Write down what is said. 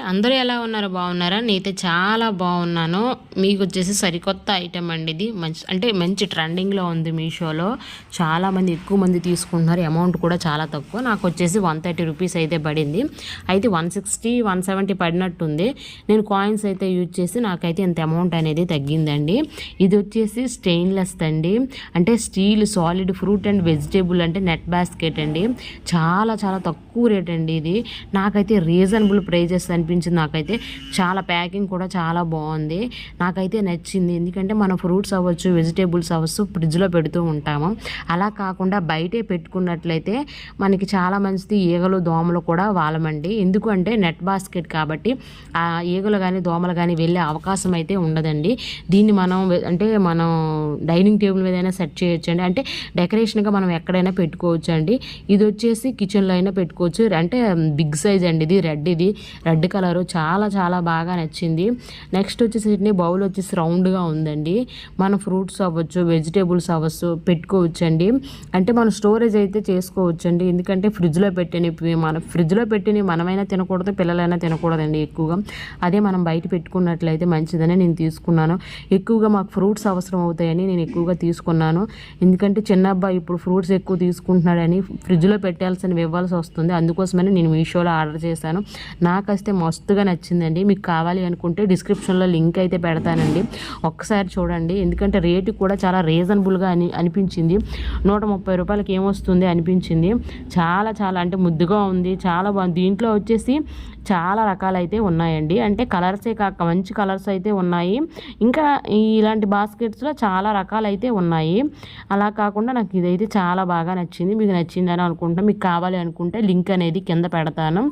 అందరూ ఎలా ఉన్నారు? బాగున్నారా? నేనైతే చాలా బాగున్నాను. మీకు వచ్చేసి సరికొత్త ఐటెం అండి ఇది. మంచి అంటే మంచి ట్రెండింగ్లో ఉంది మీషోలో. చాలామంది ఎక్కువ మంది తీసుకుంటున్నారు. అమౌంట్ కూడా చాలా తక్కువ. నాకు వచ్చేసి వన్ థర్టీ రూపీస్ అయితే పడింది. అయితే వన్ సిక్స్టీ వన్ సెవెంటీ పడినట్టుంది. నేను కాయిన్స్ అయితే యూజ్ చేసి నాకైతే ఇంత అమౌంట్ అనేది తగ్గిందండి. ఇది వచ్చేసి స్టెయిన్లెస్ అండి. అంటే steel solid fruit and vegetable అంటే నెట్ బాస్కెట్ అండి. చాలా చాలా తక్కువ రేట్ అండి ఇది. నాకైతే రీజనబుల్ ప్రైజెస్ అనిపించింది నాకైతే. చాలా ప్యాకింగ్ కూడా చాలా బాగుంది. నాకైతే నచ్చింది. ఎందుకంటే మనం ఫ్రూట్స్ అవ్వచ్చు వెజిటేబుల్స్ అవ్వచ్చు ఫ్రిడ్జ్లో పెడుతూ ఉంటాము. అలా కాకుండా బయటే పెట్టుకున్నట్లయితే మనకి చాలా మంచిది ఈగలు దోమలు కూడా వాలమండి. ఎందుకంటే నెట్ బాస్కెట్ కాబట్టి ఆ ఈగలు కానీ దోమలు కానీ వెళ్ళే అవకాశం అయితే ఉండదండి. దీన్ని మనం అంటే మనం డైనింగ్ టేబుల్ మీద సెట్ చేయొచ్చు అండి అంటే డెకరేషన్గా మనం ఎక్కడైనా పెట్టుకోవచ్చు అండి ఇది వచ్చేసి కిచెన్లో అయినా పెట్టుకోవచ్చు. అంటే బిగ్ సైజ్ అండి ఇది రెడ్ ఇది. రెడ్ కలర్ చాలా చాలా బాగా నచ్చింది. నెక్స్ట్ వచ్చేసి బౌల్ వచ్చేసి రౌండ్గా ఉందండి. మన ఫ్రూట్స్ అవ్వచ్చు వెజిటేబుల్స్ అవ్వచ్చు పెట్టుకోవచ్చండి. అంటే మనం స్టోరేజ్ అయితే చేసుకోవచ్చండి. ఎందుకంటే ఫ్రిడ్జ్లో పెట్టినవి మన ఫ్రిడ్జ్లో పెట్టినవి మనమైనా తినకూడదు పిల్లలైనా తినకూడదండి ఎక్కువగా. అదే మనం బయట పెట్టుకున్నట్లయితే మంచిదని నేను తీసుకున్నాను. ఎక్కువగా మాకు ఫ్రూట్స్ అవసరం అవుతాయని నేను ఎక్కువగా తీసుకున్నాను. ఎందుకంటే చిన్న అబ్బాయి ఇప్పుడు ఫ్రూట్స్ ఎక్కువ తీసుకుంటున్నాడని ఫ్రిడ్జ్లో పెట్టాల్సినవి ఇవ్వాల్సి వస్తుంది. అందుకోసమని నేను మీషోలో ఆర్డర్ చేశాను. నాకైతే మస్తుగా నచ్చిందండి. మీకు కావాలి అనుకుంటే డిస్క్రిప్షన్లో లింక్ అయితే పెడతానండి. ఒక్కసారి చూడండి. ఎందుకంటే రేటు కూడా చాలా రీజనబుల్గా అని అనిపించింది. నూట ముప్పై రూపాయలకి ఏమొస్తుంది అనిపించింది. చాలా చాలా అంటే ముద్దుగా ఉంది. చాలా బాగుంది దీంట్లో వచ్చేసి చాలా రకాలైతే ఉన్నాయండి. అంటే కలర్సే కాక మంచి కలర్స్ అయితే ఉన్నాయి. ఇంకా ఇలాంటి బాస్కెట్స్లో చాలా రకాలైతే ఉన్నాయి. అలా కాకుండా నాకు ఇదైతే చాలా బాగా నచ్చింది. మీకు నచ్చిందని అనుకుంటాను మీకు కావాలి అనుకుంటే లింక్ అనేది కింద పెడతాను.